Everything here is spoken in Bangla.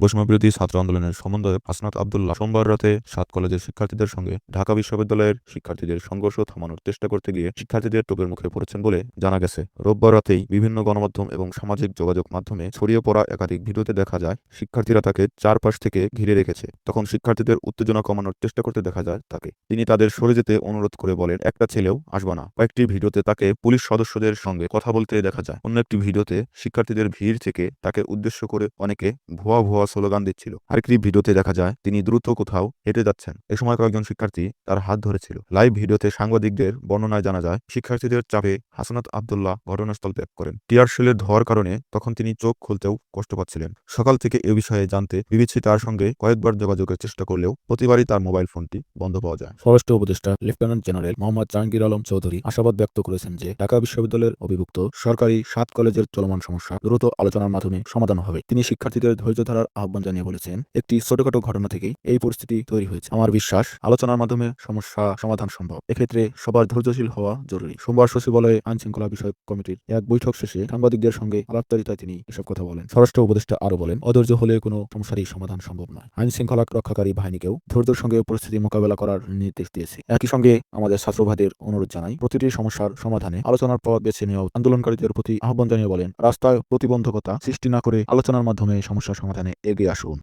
বৈষম্যবিরোধী ছাত্র আন্দোলনের সমন্বয়ক হাসনাত আবদুল্লাহ সোমবার রাতে সাত কলেজের শিক্ষার্থীদের সঙ্গে ঢাকা বিশ্ববিদ্যালয়ের শিক্ষার্থীদের সংঘর্ষ থামানোর চেষ্টা করতে গিয়ে শিক্ষার্থীদের টোপের মুখে পড়েছেন বলে জানা গেছে। রোববার রাতেই বিভিন্ন গণমাধ্যম এবং সামাজিক যোগাযোগ মাধ্যমে ছড়িয়ে পড়া একাধিক ভিডিওতে দেখা যায়, শিক্ষার্থীরা তাকে চারপাশ থেকে ঘিরে রেখেছে। তখন শিক্ষার্থীদের উত্তেজনা কমানোর চেষ্টা করতে দেখা যায় তাকে। তিনি তাদের সরে যেতে অনুরোধ করে বলেন, একটা ছেলেও আসবা না। কয়েকটি ভিডিওতে তাকে পুলিশ সদস্যদের সঙ্গে কথা বলতে দেখা যায়। অন্য একটি ভিডিওতে শিক্ষার্থীদের ভিড় থেকে তাকে উদ্দেশ্য করে অনেকে ভুয়া ভুয়া স্লোগান দিচ্ছিল। আরেকটি ভিডিওতে দেখা যায়, তিনি দ্রুত কোথাও হেঁটে যাচ্ছেন। এ সময় কয়েকজন শিক্ষার্থী তার হাত ধরেছিল। লাইভ ভিডিওতে সাংবাদিকদের বর্ণনায় জানা যায়, শিক্ষার্থীদের চাপে হাসনাত আবদুল্লাহ ঘটনাস্থল ত্যাগ করেন। টিয়ার ধোয়ার কারণে তখন তিনি চোখ খুলতেও কষ্ট পাচ্ছিলেন। সকাল থেকে এ বিষয়ে জানতে বিবিসি তার সঙ্গে কয়েকবার যোগাযোগের চেষ্টা করলেও প্রতিবারই তার মোবাইল ফোনটি বন্ধ পাওয়া যায়। স্বরাষ্ট্র উপদেষ্টা, লেফটেন্যান্ট জেনারেল মোহাম্মদ জাহাঙ্গীর আলম চৌধুরী আশাবাদ ব্যক্ত করেছেন যে, ঢাকা বিশ্ববিদ্যালয়ের অভিভুক্ত সরকারি সাত কলেজের চলমান সমস্যা দ্রুত আলোচনার মাধ্যমে সমাধান হবে। তিনি শিক্ষার্থীদের ধৈর্য ধরার আহ্বান জানিয়ে বলেছেন, একটি ছোটখাটো ঘটনা থেকেই এই পরিস্থিতি তৈরি হয়েছে। আমার বিশ্বাস, আলোচনার মাধ্যমে সমস্যা সমাধান সম্ভব। এক্ষেত্রে সবার ধৈর্যশীল হওয়া জরুরি। সোমবার সচিবালয়ে আইন শৃঙ্খলা বিষয়ক কমিটির এক বৈঠক শেষে সাংবাদিকদের সঙ্গে আলাপচারিতায় তিনি এসব কথা বলেন। স্বরাষ্ট্র উপদেষ্টা আরও বলেন, অধৈর্য হলে কোনো সমস্যারই সমাধান সম্ভব নয়। আইন শৃঙ্খলা রক্ষাকারী বাহিনীকেও ধৈর্যের সঙ্গে পরিস্থিতি মোকাবেলা করার নির্দেশ দিয়েছে। একই সঙ্গে আমাদের ছাত্রভাইদের অনুরোধ জানাই, প্রতিটি সমস্যার সমাধানে আলোচনার পথ বেছে নেওয়া আন্দোলনকারীদের প্রতি আহ্বান জানিয়ে বলেন, রাস্তায় প্রতিবন্ধকতা সৃষ্টি না করে আলোচনার মাধ্যমে সমস্যার সমাধানে এগিয়ে আসুন।